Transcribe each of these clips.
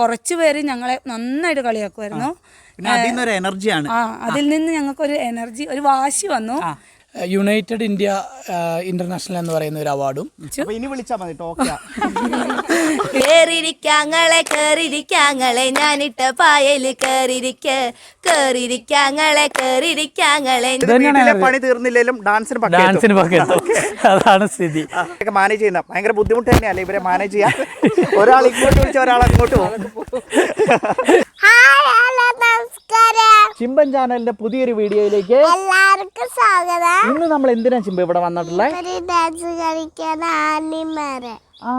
കുറച്ച് പേര് ഞങ്ങളെ നന്നായിട്ട് കളിയാക്കുമായിരുന്നു എനർജിയാണ് ആ അതിൽ നിന്ന് ഞങ്ങൾക്കൊരു എനർജി ഒരു വാശി വന്നു. യുണൈറ്റഡ് ഇന്ത്യ ഇന്റർനാഷണൽ എന്ന് പറയുന്ന ഒരു അവാർഡും. ഇനി വിളിച്ചാൽ മതി കേറിരിക്കാങ്ങളെ കേറിരിക്കാങ്ങളെ ഞാനിട്ട പായൽ കേറിരിക്ക കേറിരിക്കാങ്ങളെ കേറിരിക്കാങ്ങളെ പണി തീർന്നില്ലെങ്കിലും ഡാൻസിന് പങ്കെടുത്തു. ഡാൻസിന് പങ്കെടുത്തു അതാണ് സ്ഥിതി. മാനേജ് ചെയ്യുന്ന ഭയങ്കര ബുദ്ധിമുട്ട് തന്നെയല്ലേ ഇവരെ മാനേജ് ചെയ്യാൻ? ഒരാൾ ഇങ്ങോട്ട് വിളിച്ച ഒരാൾ അങ്ങോട്ട് പോകും. ചിമ്പൻ ചാനലിന്റെ പുതിയൊരു വീഡിയോയിലേക്ക് എല്ലാവർക്കും സ്വാഗതം. ഇന്ന് നമ്മൾ എന്തിനാ ചിമ്പ ഇവിടെ വന്നിട്ടുള്ളത് ആ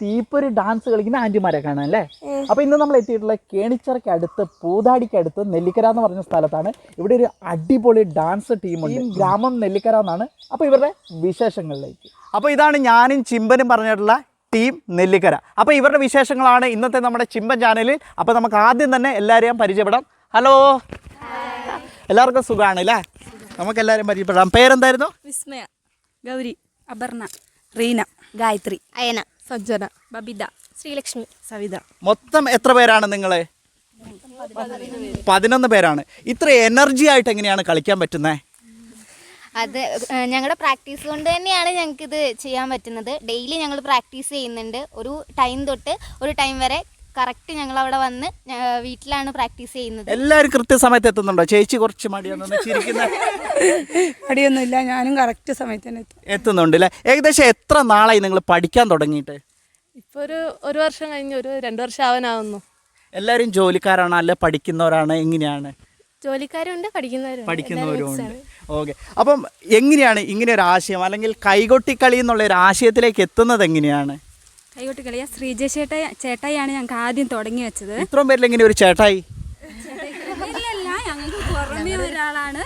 തീപ്പൊരി ഡാൻസ് കളിക്കുന്ന ആന്റിമാരെ കാണാൻ അല്ലേ അപ്പൊ ഇന്ന് നമ്മൾ എത്തിയിട്ടുള്ള കേണിച്ചറയ്ക്ക് അടുത്ത് പൂതാടിക്ക് അടുത്ത് നെല്ലിക്കര എന്ന് പറഞ്ഞ സ്ഥലത്താണ് ഇവിടെ ഒരു അടിപൊളി ഡാൻസ് ടീമുണ്ട് ഗ്രാമം നെല്ലിക്കര എന്നാണ്. അപ്പൊ ഇവരുടെ വിശേഷങ്ങളിലേക്ക്. അപ്പൊ ഇതാണ് ഞാനും ചിമ്പനും പറഞ്ഞിട്ടുള്ള ടീം നെല്ലിക്കര. അപ്പൊ ഇവരുടെ വിശേഷങ്ങളാണ് ഇന്നത്തെ നമ്മുടെ ചിമ്പൻ ചാനലിൽ അപ്പൊ നമുക്ക് ആദ്യം തന്നെ എല്ലാവരെയും പരിചയപ്പെടാം. ഹലോ എല്ലാവർക്കും സുഖമാണ് അല്ലേ? നമുക്ക് എല്ലാവരും പരിചയപ്പെടാം. പേരെന്തായിരുന്നു? വിസ്മയ ഗൗരി അപർണ റീന ഗായത്രി അയന സജ്ജന ബബിത ശ്രീലക്ഷ്മി. സവിത. മൊത്തം എത്ര പേരാണ് നിങ്ങൾ പതിനൊന്ന് പേരാണ്. ഇത്ര എനർജി ആയിട്ട് എങ്ങനെയാണ് കളിക്കാൻ പറ്റുന്നത് അത് ഞങ്ങളുടെ പ്രാക്ടീസ് കൊണ്ട് തന്നെയാണ് ഞങ്ങൾക്ക് ഇത് ചെയ്യാൻ പറ്റുന്നത്. ഡെയിലി ഞങ്ങൾ പ്രാക്ടീസ് ചെയ്യുന്നുണ്ട്. ഒരു ടൈം തൊട്ട് ഒരു ടൈം വരെ കറക്റ്റ് ഞങ്ങൾ അവിടെ വന്ന് വീട്ടിലാണ് പ്രാക്ടീസ് ചെയ്യുന്നത്. എല്ലാവരും കൃത്യസമയത്ത് എത്തുന്നുണ്ടോ? ചേച്ചി കുറച്ച് മടിയൊന്നും ചിരിക്കുന്ന ഇല്ല ഞാനും കറക്റ്റ് സമയത്ത് തന്നെ എത്തും. എത്തുന്നുണ്ട് അല്ലേ ഏകദേശം എത്ര നാളായി നിങ്ങൾ പഠിക്കാൻ തുടങ്ങിയിട്ട്? ഇപ്പോൾ ഒരു ഒരു വർഷം കഴിഞ്ഞ് ഒരു രണ്ട് വർഷം ആവാനാവുന്നു. എല്ലാവരും ജോലിക്കാരാണ്? അല്ലെ പഠിക്കുന്നവരാണ്? എങ്ങനെയാണ്? ജോലിക്കാരുണ്ട് പഠിക്കുന്നവരും പഠിക്കുന്നവരും ഉണ്ട്. ഓക്കെ. അപ്പം എങ്ങനെയാണ് ഇങ്ങനെ ഒരു ആശയം? അല്ലെങ്കിൽ കൈകൊട്ടിക്കളി എന്നുള്ള ഒരു ആശയത്തിലേക്ക് എത്തുന്നത് എങ്ങനെയാണ്? കൈകൊട്ടി കളിയ ശ്രീജ ചേട്ടായിയാണ് ഞങ്ങൾക്ക് ആദ്യം തുടങ്ങി വെച്ചത്. ഇത്രയും പേരിൽ എങ്ങനെ ഒരു ചേട്ടായി? ഒരാളാണ്.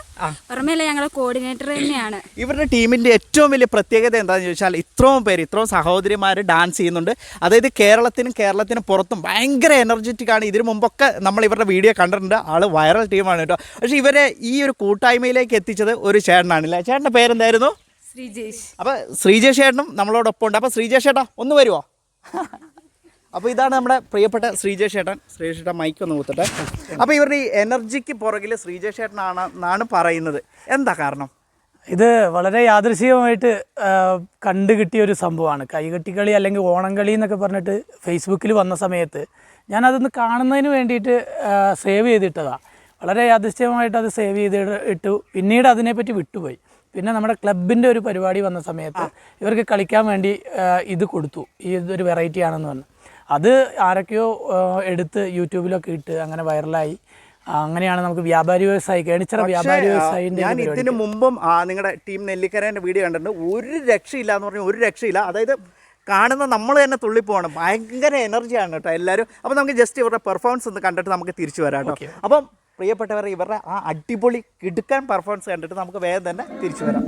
കോർഡിനേറ്റർ തന്നെയാണ്. ഇവരുടെ ടീമിന്റെ ഏറ്റവും വലിയ പ്രത്യേകത എന്താണെന്ന് ചോദിച്ചാൽ ഇത്രയും പേര് ഇത്രയും സഹോദരിമാർ ഡാൻസ് ചെയ്യുന്നുണ്ട്. അതായത് കേരളത്തിനും കേരളത്തിനും പുറത്തും ഭയങ്കര എനർജറ്റിക് ആണ്. ഇതിനു മുമ്പൊക്കെ നമ്മൾ ഇവരുടെ വീഡിയോ കണ്ടിട്ടുണ്ട്. ആൾ വൈറൽ ടീമാണ് കേട്ടോ. പക്ഷെ ഇവരെ ഈ ഒരു കൂട്ടായ്മയിലേക്ക് എത്തിച്ചത് ഒരു ചേട്ടനാണ് അല്ലേ? ചേട്ടന്റെ പേരെന്തായിരുന്നു? ശ്രീജേഷ്. അപ്പോൾ ശ്രീജേഷ് ചേട്ടനും നമ്മളോടൊപ്പം ഉണ്ട് അപ്പോൾ ശ്രീജേഷ് ചേട്ടാ ഒന്ന് വരുമോ അപ്പോൾ ഇതാണ് നമ്മുടെ പ്രിയപ്പെട്ട ശ്രീജേഷ് ചേട്ടൻ മൈക്ക് ഒന്ന് കൂത്തട്ടെ. അപ്പോൾ ഇവരുടെ ഈ എനർജിക്ക് പുറകിൽ ശ്രീജേഷ് ചേട്ടനാണ് എന്നാണ് പറയുന്നത്. എന്താ കാരണം? ഇത് വളരെ യാദൃശികമായിട്ട് കണ്ടു കിട്ടിയ ഒരു സംഭവമാണ്. കൈകെട്ടിക്കളി അല്ലെങ്കിൽ ഓണംകളി എന്നൊക്കെ പറഞ്ഞിട്ട് ഫേസ്ബുക്കിൽ വന്ന സമയത്ത് ഞാനതൊന്ന് കാണുന്നതിന് വേണ്ടിയിട്ട് സേവ് ചെയ്തിട്ടതാണ് വളരെ യാദൃശ്ചികമായിട്ട് അത് സേവ് ചെയ്ത് ഇട്ടു പിന്നീട് അതിനെപ്പറ്റി വിട്ടുപോയി. പിന്നെ നമ്മുടെ ക്ലബിന്റെ ഒരു പരിപാടി വന്ന സമയത്ത് ഇവർക്ക് കളിക്കാൻ വേണ്ടി ഇത് കൊടുത്തു. ഈ ഇതൊരു വെറൈറ്റി ആണെന്ന് പറഞ്ഞു. അത് ആരൊക്കെയോ എടുത്ത് യൂട്യൂബിലൊക്കെ ഇട്ട് അങ്ങനെ വൈറലായി. അങ്ങനെയാണ് നമുക്ക് വ്യാപാരി വ്യവസായി കേണിച്ചിറ വ്യാപാരി വ്യവസായി ഞാൻ ഇതിന് മുമ്പും നിങ്ങളുടെ ടീം നെല്ലിക്കരേന്റെ വീഡിയോ കണ്ടിട്ടുണ്ട്. ഒരു രക്ഷയില്ല എന്ന് പറഞ്ഞാൽ ഒരു രക്ഷയില്ല. അതായത് കാണുന്ന നമ്മൾ തന്നെ തുള്ളിപ്പോണം ഭയങ്കര എനർജിയാണ് കേട്ടോ എല്ലാവരും അപ്പോൾ നമുക്ക് ജസ്റ്റ് ഇവരുടെ പെർഫോമൻസ് ഒന്ന് കണ്ടിട്ട് നമുക്ക് തിരിച്ചു വരാം കേട്ടോ. അപ്പം പ്രിയപ്പെട്ടവരെ ഇവരുടെ ആ അടിപൊളി കിടുക്കാൻ പെർഫോമൻസ് കണ്ടിട്ട് നമുക്ക് വേഗം തന്നെ തിരിച്ചു വരാം.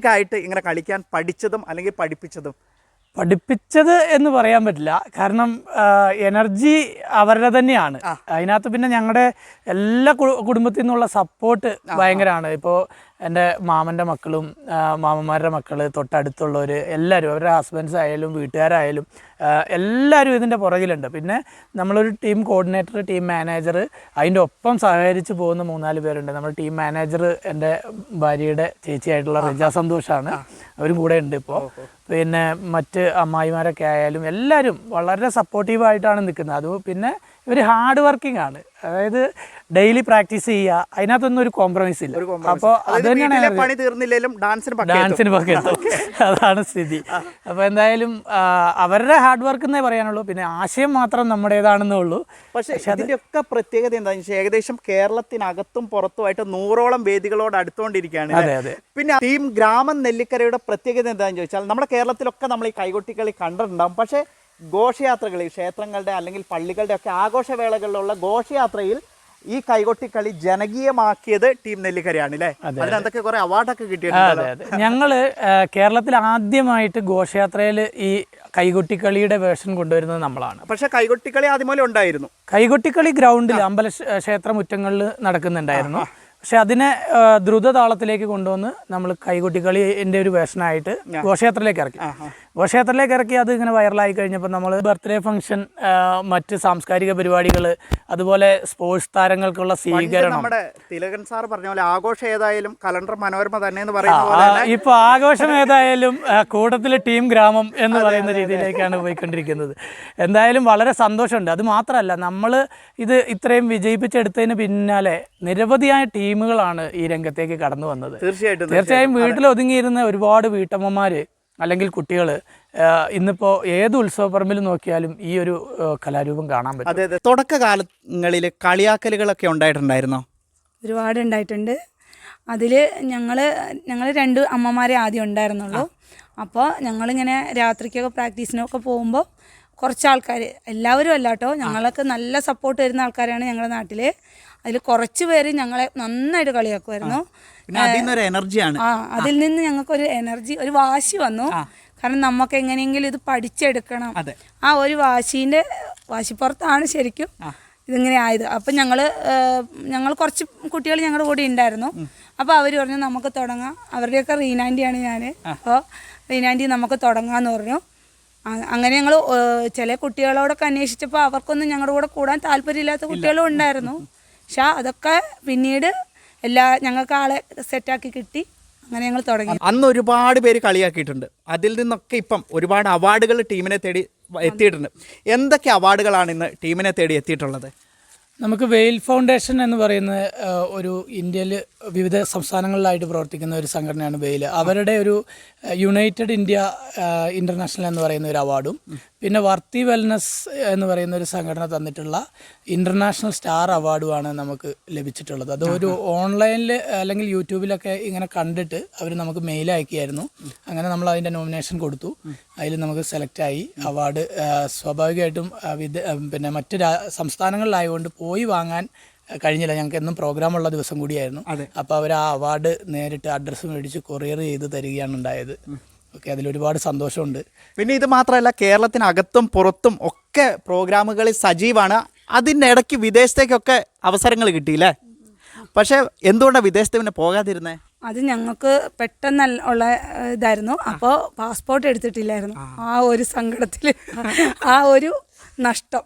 എനർജറ്റിക് ഇങ്ങനെ കളിക്കാൻ പഠിച്ചതും അല്ലെങ്കിൽ പഠിപ്പിച്ചതും പഠിപ്പിച്ചത് എന്ന് പറയാൻ പറ്റില്ല. കാരണം എനർജി അവരുടെ തന്നെയാണ്. അതിനകത്ത് പിന്നെ ഞങ്ങളുടെ എല്ലാ കുടുംബത്തിൽ നിന്നുള്ള സപ്പോർട്ട് ഭയങ്കരമാണ് ഇപ്പോൾ എന്റെ മാമന്റെ മക്കളും മാമന്മാരുടെ മക്കൾ തൊട്ടടുത്തുള്ളവർ എല്ലാവരും അവരുടെ ഹസ്ബൻഡ്സ് ആയാലും വീട്ടുകാരായാലും എല്ലാവരും ഇതിന്റെ പുറകിലുണ്ട്. പിന്നെ നമ്മളൊരു ടീം കോർഡിനേറ്റർ ടീം മാനേജർ അതിന്റെ ഒപ്പം സഹകരിച്ച് പോകുന്ന മൂന്നാൽ പേരുണ്ട്. നമ്മൾ ടീം മാനേജർ എന്റെ ഭാര്യയുടെ ചേച്ചിയായിട്ടുള്ള റജ സന്തോഷാണ്. അവരും കൂടെ ഉണ്ട് ഇപ്പോൾ പിന്നെ മറ്റ് അമ്മായിമാരൊക്കെ ആയാലും എല്ലാവരും വളരെ സപ്പോർട്ടീവായിട്ടാണ് നിൽക്കുന്നത് അത് പിന്നെ ഇവർ ഹാർഡ് വർക്കിംഗ് ആണ്. അതായത് ഡെയിലി പ്രാക്ടീസ് ചെയ്യുക അതിനകത്തൊന്നും ഒരു കോംപ്രമൈസ് ഇല്ല. അപ്പോൾ അത് തന്നെയാണ് പണി തീർന്നില്ലെങ്കിലും ഡാൻസിന്. ഡാൻസിന് അതാണ് സ്ഥിതി. അപ്പോൾ എന്തായാലും അവരുടെ ഹാർഡ് വർക്ക് എന്നേ പറയാനുള്ളൂ. പിന്നെ ആശയം മാത്രം നമ്മുടേതാണെന്നേ ഉള്ളൂ. പക്ഷേ അതിന്റെയൊക്കെ പ്രത്യേകത എന്താണെന്ന് വെച്ചാൽ ഏകദേശം കേരളത്തിനകത്തും പുറത്തുമായിട്ട് നൂറോളം വേദികളോട് അടുത്തുകൊണ്ടിരിക്കുകയാണ് അതെ, അതെ. പിന്നെ ടീം ഗ്രാമം നെല്ലിക്കരയുടെ പ്രത്യേകത എന്താണെന്ന് ചോദിച്ചാൽ നമ്മുടെ കേരളത്തിലൊക്കെ നമ്മൾ ഈ കൈകൊട്ടിക്കളി കണ്ടിട്ടുണ്ടാവും. പക്ഷേ ഘോഷയാത്രകളിൽ ക്ഷേത്രങ്ങളുടെ അല്ലെങ്കിൽ പള്ളികളുടെ ഒക്കെ ആഘോഷവേളകളിലുള്ള ഘോഷയാത്രയിൽ ഈ കൈകൊട്ടിക്കളി ജനകീയമാക്കിയത് ടീം നെല്ലിക്കരയാണ് അല്ലേ? അതിനെന്തൊക്കെ കുറെ അവാർഡൊക്കെ കിട്ടിയത് ഞങ്ങൾ കേരളത്തിൽ ആദ്യമായിട്ട് ഘോഷയാത്രയിൽ ഈ കൈകൊട്ടിക്കളിയുടെ വേർഷൻ കൊണ്ടുവരുന്നത് നമ്മളാണ്. പക്ഷെ കൈകൊട്ടിക്കളി ആദ്യം പോലെ ഉണ്ടായിരുന്നു. കൈകൊട്ടിക്കളി ഗ്രൗണ്ടിൽ അമ്പല ക്ഷ- ക്ഷേത്ര മുറ്റങ്ങളിൽ നടക്കുന്നുണ്ടായിരുന്നു. പക്ഷെ അതിനെ ദ്രുത ദ്രുതതാളത്തിലേക്ക് കൊണ്ടുവന്ന് നമ്മൾ കൈകൊട്ടിക്കളിന്റെ ഒരു വേഷനായിട്ട് ഘോഷയാത്രയിലേക്ക് ഇറക്കി. ഘോഷയാത്രയിലേക്ക് ഇറക്കി അത് ഇങ്ങനെ വൈറലായി കഴിഞ്ഞപ്പോൾ നമ്മൾ ബർത്ത്ഡേ ഫംഗ്ഷൻ മറ്റ് സാംസ്കാരിക പരിപാടികൾ അതുപോലെ സ്പോർട്സ് താരങ്ങൾക്കുള്ള സ്വീകരണം. നമ്മുടെ തിലകൻ സാർ പറഞ്ഞ പോലെ ആഘോഷം ഏതായാലും കലണ്ടർ മനോരമ തന്നെ എന്ന് പറയുന്ന പോലെ ഇപ്പൊ ആഘോഷം ഏതായാലും കൂട്ടത്തിൽ കൂട്ടത്തിലെ ടീം ഗ്രാമം എന്ന് പറയുന്ന രീതിയിലേക്കാണ് പോയിക്കൊണ്ടിരിക്കുന്നത്. എന്തായാലും വളരെ സന്തോഷമുണ്ട്. അത് മാത്രമല്ല നമ്മൾ ഇത് ഇത്രയും വിജയിപ്പിച്ചെടുത്തതിന് പിന്നാലെ നിരവധിയായ ടീമുകളാണ് ഈ രംഗത്തേക്ക് കടന്നു വന്നത്. തീർച്ചയായിട്ടും തീർച്ചയായും വീട്ടിൽ ഒതുങ്ങിയിരുന്ന ഒരുപാട് വീട്ടമ്മമാര് അല്ലെങ്കിൽ കുട്ടികൾ ഇന്നിപ്പോൾ ഏത് ഉത്സവപ്പറമ്പിൽ നോക്കിയാലും ഈ ഒരു കലാരൂപം കാണാൻ പറ്റും. അതെ അതെ. തുടക്കകാലങ്ങളിൽ കളിയാക്കലുകളൊക്കെ ഉണ്ടായിട്ടുണ്ടായിരുന്നോ? ഒരുപാട് ഉണ്ടായിട്ടുണ്ട്. അതിൽ ഞങ്ങൾ ഞങ്ങൾ രണ്ട് അമ്മമാരെ ആദ്യം ഉണ്ടായിരുന്നുള്ളൂ. അപ്പോൾ ഞങ്ങളിങ്ങനെ രാത്രിക്കൊക്കെ പ്രാക്ടീസിനൊക്കെ പോകുമ്പോൾ കുറച്ച് ആൾക്കാർ എല്ലാവരും അല്ല കേട്ടോ ഞങ്ങളൊക്കെ നല്ല സപ്പോർട്ട് തരുന്ന ആൾക്കാരാണ് ഞങ്ങളുടെ നാട്ടിൽ അതിൽ കുറച്ച് പേര് ഞങ്ങളെ നന്നായിട്ട് കളിയാക്കുമായിരുന്നു എനർജിയാണ് ആ അതിൽ നിന്ന് ഞങ്ങൾക്കൊരു എനർജി ഒരു വാശി വന്നു. കാരണം നമുക്ക് എങ്ങനെയെങ്കിലും ഇത് പഠിച്ചെടുക്കണം. ആ ഒരു വാശീന്റെ വാശിപ്പുറത്താണ് ശരിക്കും ഇതിങ്ങനെ ആയത്. അപ്പം ഞങ്ങൾ ഞങ്ങൾ കുറച്ച് കുട്ടികൾ ഞങ്ങളുടെ കൂടെ ഉണ്ടായിരുന്നു. അപ്പോൾ അവർ പറഞ്ഞു നമുക്ക് തുടങ്ങാം. അവരുടെയൊക്കെ റീനാന്റിയാണ് ഞാൻ അപ്പോൾ റീനാന്റി നമുക്ക് തുടങ്ങാമെന്ന് പറഞ്ഞു. അങ്ങനെ ഞങ്ങൾ ചില കുട്ടികളോടൊക്കെ അന്വേഷിച്ചപ്പോൾ അവർക്കൊന്നും ഞങ്ങളുടെ കൂടെ കൂടാൻ താല്പര്യമില്ലാത്ത കുട്ടികളും ഉണ്ടായിരുന്നു. പക്ഷെ അതൊക്കെ പിന്നീട് എല്ലാ ഞങ്ങൾക്ക് ആളെ സെറ്റാക്കി കിട്ടി. അങ്ങനെ ഞങ്ങൾ തുടങ്ങി. അന്ന് ഒരുപാട് പേര് കളിയാക്കിയിട്ടുണ്ട്. അതിൽ നിന്നൊക്കെ ഇപ്പം ഒരുപാട് അവാർഡുകൾ ടീമിനെ തേടി എത്തിയിട്ടുണ്ട്. എന്തൊക്കെ അവാർഡുകളാണ് ഇന്ന് ടീമിനെ തേടി എത്തിയിട്ടുള്ളത്? നമുക്ക് വെയിൽ ഫൗണ്ടേഷൻ എന്ന് പറയുന്ന ഒരു ഇന്ത്യയിൽ വിവിധ സംസ്ഥാനങ്ങളിലായിട്ട് പ്രവർത്തിക്കുന്ന ഒരു സംഘടനയാണ് വെയിൽ. അവരുടെ ഒരു യുണൈറ്റഡ് ഇന്ത്യ ഇന്റർനാഷണൽ എന്ന് പറയുന്ന ഒരു അവാർഡും പിന്നെ വർത്തി വെൽനസ് എന്ന് പറയുന്ന ഒരു സംഘടന തന്നിട്ടുള്ള ഇന്റർനാഷണൽ സ്റ്റാർ അവാർഡുമാണ് നമുക്ക് ലഭിച്ചിട്ടുള്ളത്. അത് ഒരു ഓൺലൈനിൽ അല്ലെങ്കിൽ യൂട്യൂബിലൊക്കെ ഇങ്ങനെ കണ്ടിട്ട് അവർ നമുക്ക് മെയിൽ അയക്കുകയായിരുന്നു. അങ്ങനെ നമ്മൾ അതിന്റെ നോമിനേഷൻ കൊടുത്തു. അതിൽ നമുക്ക് സെലക്ട് ആയി. അവാർഡ് സ്വാഭാവികമായിട്ടും വിദ പിന്നെ മറ്റു രാ- സംസ്ഥാനങ്ങളിലായതുകൊണ്ട് പോയി വാങ്ങാൻ കഴിഞ്ഞില്ല. ഞങ്ങൾക്ക് എന്നും പ്രോഗ്രാം ഉള്ള ദിവസം കൂടിയായിരുന്നു. അപ്പോൾ അവർ ആ അവാർഡ് നേരിട്ട് അഡ്രസ്സ് മേടിച്ച് കൊറിയർ ചെയ്ത് തരികയാണ് ഉണ്ടായത്. ഓക്കെ അതിലൊരുപാട് സന്തോഷമുണ്ട്. പിന്നെ ഇത് മാത്രമല്ല കേരളത്തിനകത്തും പുറത്തും ഒക്കെ പ്രോഗ്രാമുകളിൽ സജീവാണ്. അതിന്റെ ഇടയ്ക്ക് വിദേശത്തേക്കൊക്കെ അവസരങ്ങൾ കിട്ടിയില്ലേ? പക്ഷേ എന്തുകൊണ്ടാണ് വിദേശത്ത് പിന്നെ പോകാതിരുന്നേ? അത് ഞങ്ങൾക്ക് പെട്ടെന്ന് ഉള്ള ഇതായിരുന്നു. അപ്പോൾ പാസ്പോർട്ട് എടുത്തിട്ടില്ലായിരുന്നു. ആ. ഒരു സങ്കടത്തിൽ ആ ഒരു നഷ്ടം.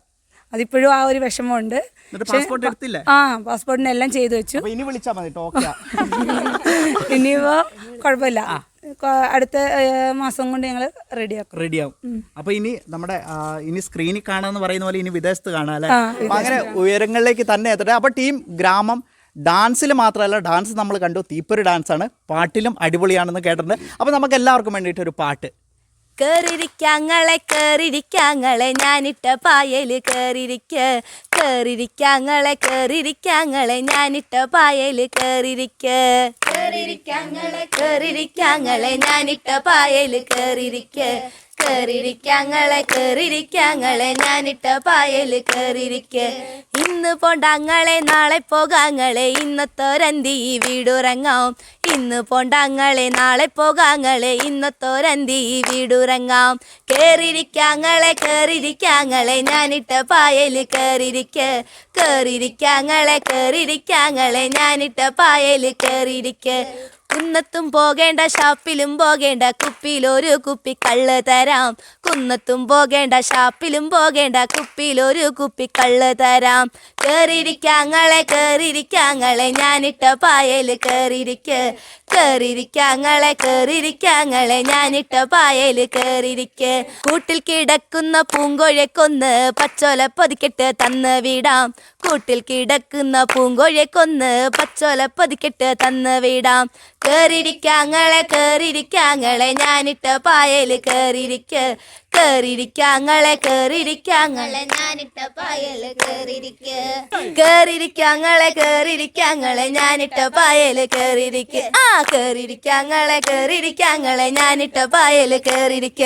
അതിപ്പോഴും ആ ഒരു വിഷമമുണ്ട്. പക്ഷേ എടുത്തില്ലേ? ആ പാസ്പോർട്ടിന് എല്ലാം ചെയ്തു വെച്ചു. അപ്പോൾ ഇനി വിളിച്ചാൽ മതി ഇനിയിപ്പോ കുഴപ്പമില്ല. അടുത്ത മാസം കൊണ്ട് ഞങ്ങൾ റെഡിയാക്കും റെഡിയാവും അപ്പൊ ഇനി നമ്മുടെ ഇനി സ്ക്രീനിൽ കാണാന്ന് പറയുന്ന പോലെ ഇനി വിദേശത്ത് കാണാം അല്ലേ? അങ്ങനെ ഉയരങ്ങളിലേക്ക് തന്നെ എത്തട്ടെ. അപ്പൊ ടീം ഗ്രാമം ഡാൻസിൽ മാത്രമല്ല ഡാൻസ് നമ്മൾ കണ്ടു. തീപ്പൊരു ഡാൻസ് ആണ്. പാട്ടിലും അടിപൊളിയാണെന്ന് കേട്ടിട്ടുണ്ട്. അപ്പൊ നമുക്ക് എല്ലാവർക്കും വേണ്ടിയിട്ട് ഒരു പാട്ട്. കേറിരിക്കാങ്ങളെ കേറിരിക്കാങ്ങളെ ഞാനിട്ട പായൽ കേറിരിക്ക കേറിരിക്കാങ്ങളെ കേറിരിക്കാങ്ങളെ ഞാനിട്ട പായൽ കേറിരിക്ക കേറിരിക്കാങ്ങളെ കേറിരിക്കാങ്ങളെ ഞാനിട്ട പായൽ കേറിരിക്ക കേറിരിക്കാങ്ങളെ കേറിയിരിക്കങ്ങളെ ഞാനിട്ട പായൽ കേറിയിരിക്ക. ഇന്ന് പോണ്ടാങ്ങളെ നാളെ പോകാങ്ങളെ. ഇന്നത്തോരന്തി ഈ വീടുറങ്ങാം. ഇന്ന് പോണ്ടാങ്ങളെ നാളെ പോകാങ്ങളെ. ഇന്നത്തോരന്തി വീടുറങ്ങാം. കേറിയിരിക്കങ്ങളെ കേറിയിരിക്കങ്ങളെ ഞാനിട്ട പായൽ കേറിയിരിക്ക. കേറിയിരിക്കങ്ങളെ കേറിയിരിക്കങ്ങളെ ഞാനിട്ട പായൽ കേറിരിക്ക കുന്നത്തും പോകേണ്ട ഷാപ്പിലും പോകേണ്ട കുപ്പിയിലൊരു കുപ്പി കള്ള് തരാം. കുന്നത്തും പോകേണ്ട ഷാപ്പിലും പോകേണ്ട കുപ്പിയിലൊരു കുപ്പി കള്ള് തരാം. കേറിയിരിക്കാങ്ങളെ കേറിയിരിക്കാങ്ങളെ ഞാനിട്ട പായൽ കേറിയിരിക്ക. കേറിയിരിക്കാങ്ങളെ കേറിയിരിക്കാങ്ങളെ ഞാനിട്ട പായൽ കേറിയിരിക്ക. കൂട്ടിൽ കിടക്കുന്ന പൂങ്കോഴെ കൊന്ന് പച്ചോല പൊതിക്കെട്ട് തന്ന് വിടാം. കൂട്ടിൽ കിടക്കുന്ന പൂങ്കോഴെ കൊന്ന് പച്ചോല പൊതിക്കെട്ട് തന്ന് വിടാം. കേറിയിരിക്കാങ്ങളെ കേറിയിരിക്കാങ്ങളെ ഞാനിട്ട പായൽ കേറിയിരിക്ക. കേറിയിരിക്കാങ്ങളെ കേറിയിരിക്കാങ്ങളെ ഞാനിട്ട പായൽ കേറിയിരിക്ക കേറിയിരിക്കാങ്ങളെ കേറിയിരിക്കാങ്ങളെ ഞാനിട്ട പായൽ കേറിയിരിക്ക ആ കേറിയിരിക്കാങ്ങളെ കേറിയിരിക്കാങ്ങളെ ഞാനിട്ട പായൽ കേറിയിരിക്ക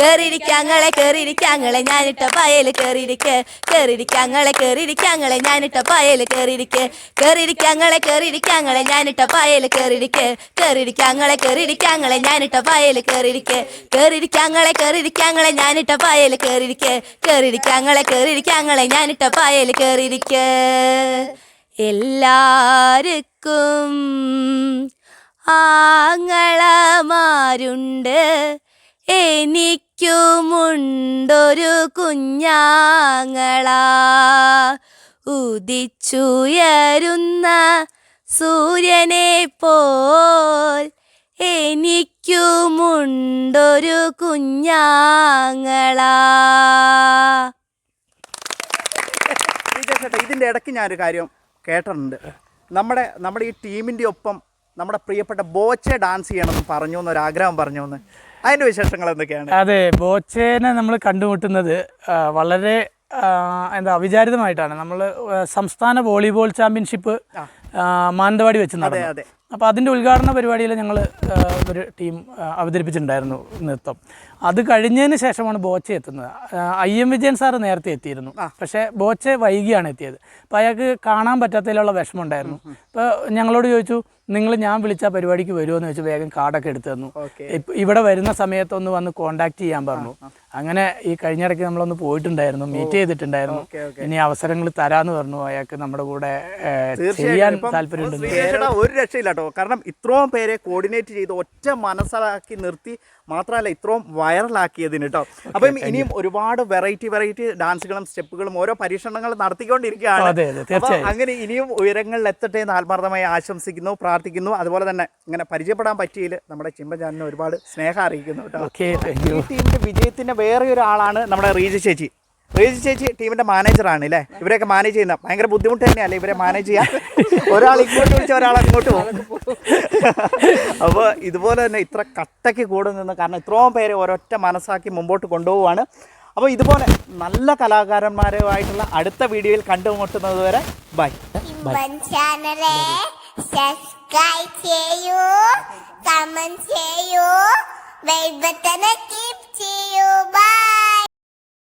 കേറിയിരിക്കാങ്ങളെ കേറിയിരിക്കാങ്ങളെ ഞാനിട്ട പായൽ കേറിയിരിക്ക കേറിയിരിക്കാങ്ങളെ കേറിയിരിക്കാങ്ങളെ ഞാനിട്ട പായൽ കേറിയിരിക്ക കേറിയിരിക്കാങ്ങളെ കേറിയിരിക്കാങ്ങളെ ഞാനിട്ട പായൽ കേറിയിരിക്ക കേറിയിരിക്കാങ്ങളെ കേറിയിരിക്കാങ്ങളെ ഞാനിട്ട പായൽ കേറിയിരിക്ക കേറിയിരിക്കാങ്ങളെ ഞാനിട്ട പായൽ കേറിയിരിക്ക കേറിയിരിക്കാങ്ങളെ കേറിയിരിക്കാങ്ങളെ ഞാനിട്ട പായൽ കേറിയിരിക്ക എല്ലാവർക്കും ആങ്ങളമാരുണ്ട്. എനിക്കുമുണ്ടൊരു കുഞ്ഞാങ്ങള. ഉദിച്ചുയരുന്ന സൂര്യനെ പോൽ എനിക്കുമുണ്ടൊരു കുഞ്ഞാങ്ങളാ. ചേട്ടാ ഇതിന്റെ ഇടയ്ക്ക് ഞാനൊരു കാര്യം കേട്ടിട്ടുണ്ട്. നമ്മുടെ നമ്മുടെ ഈ ടീമിന്റെ ഒപ്പം നമ്മുടെ പ്രിയപ്പെട്ട ബോച്ചെ ഡാൻസ് ചെയ്യണമെന്ന് പറഞ്ഞു എന്നൊരു ആഗ്രഹം പറഞ്ഞു എന്ന്. അതിന്റെ വിശേഷങ്ങൾ എന്തൊക്കെയാണ്? അതെ ബോച്ചേനെ നമ്മൾ കണ്ടുമുട്ടുന്നത് വളരെ എന്താ അവിചാരിതമായിട്ടാണ്. നമ്മൾ സംസ്ഥാന വോളിബോൾ ചാമ്പ്യൻഷിപ്പ് മാനന്തവാടി വെച്ച് നടന്നു. അതെ. അപ്പോൾ അതിന്റെ ഉദ്ഘാടന പരിപാടിയിൽ ഞങ്ങൾ ഒരു ടീം അവതരിപ്പിച്ചിട്ടുണ്ടായിരുന്നു നൃത്തം. അത് കഴിഞ്ഞതിന് ശേഷമാണ് ബോച്ച എത്തുന്നത്. ഐ എം വിജയൻ സാറ് നേരത്തെ എത്തിയിരുന്നു. പക്ഷേ ബോച്ച വൈകിയാണ് എത്തിയത്. അപ്പോൾ അയാൾക്ക് കാണാൻ പറ്റാത്തതിലുള്ള വിഷമം ഉണ്ടായിരുന്നു അപ്പോൾ ഞങ്ങളോട് ചോദിച്ചു നിങ്ങൾ ഞാൻ വിളിച്ച പരിപാടിക്ക് വരുമോ? എന്ന് ചോദിച്ചു. വേഗം കാർഡൊക്കെ എടുത്തു തന്നു. ഇപ്പ- ഇവിടെ വരുന്ന സമയത്തൊന്ന് വന്ന് കോണ്ടാക്ട് ചെയ്യാൻ പറഞ്ഞു. അങ്ങനെ ഈ കഴിഞ്ഞിടയ്ക്ക് നമ്മളൊന്ന് പോയിട്ടുണ്ടായിരുന്നു മീറ്റ് ചെയ്തിട്ടുണ്ടായിരുന്നു. ഇനി അവസരങ്ങൾ തരാന്ന് പറഞ്ഞു അയാൾക്ക് നമ്മുടെ കൂടെ ചെയ്യാൻ താല്പര്യം ഒരു രക്ഷയില്ല കേട്ടോ കാരണം ഇത്രയും പേരെ കോർഡിനേറ്റ് ചെയ്ത് ഒറ്റ മനസ്സിലാക്കി നിർത്തി മാത്രമല്ല ഇത്രയും വൈറലാക്കിയതിന് കേട്ടോ അപ്പം ഇനിയും ഒരുപാട് വെറൈറ്റി വെറൈറ്റി ഡാൻസുകളും സ്റ്റെപ്പുകളും ഓരോ പരീക്ഷണങ്ങൾ നടത്തിക്കൊണ്ടിരിക്കുകയാണ്. അങ്ങനെ ഇനിയും ഉയരങ്ങളിൽ എത്തട്ടെ എന്ന് ആത്മാർത്ഥമായി ആശംസിക്കുന്നു പ്രാർത്ഥിക്കുന്നു. അതുപോലെ തന്നെ ഇങ്ങനെ പരിചയപ്പെടാൻ പറ്റിയതിൽ നമ്മുടെ ചിമ്പചാനിന് ഒരുപാട് സ്നേഹം അറിയിക്കുന്നു കേട്ടോ ടീമിന്റെ വിജയത്തിന്റെ വേറെ ഒരാളാണ് നമ്മുടെ റീജ ചേച്ചി. റീജ ചേച്ചി ടീമിന്റെ മാനേജറാണ് അല്ലേ ഇവരെയൊക്കെ മാനേജ് ചെയ്യുന്ന ഭയങ്കര ബുദ്ധിമുട്ട് തന്നെയല്ലേ ഇവരെ മാനേജ് ചെയ്യാൻ? ഒരാൾ ഇങ്ങോട്ട് വിളിച്ച ഒരാൾ അങ്ങോട്ട് പോകും. അപ്പോൾ ഇതുപോലെ തന്നെ ഇത്ര കട്ടയ്ക്ക് കൂടെ നിന്ന് കാരണം ഇത്രയും പേരെ ഒരൊറ്റ മനസ്സാക്കി മുമ്പോട്ട് കൊണ്ടുപോവാണ് അപ്പോൾ ഇതുപോലെ നല്ല കലാകാരന്മാരുമായിട്ടുള്ള അടുത്ത വീഡിയോയിൽ കണ്ടുമുട്ടുന്നത് വരെ ബൈ. ബൈ. സബ്സ്ക്രൈബ് ചെയ്യൂ കമന്റ് ചെയ്യൂ. ബെൽ ബട്ടൺ ക്ലിക്ക് ചെയ്യൂ ബൈ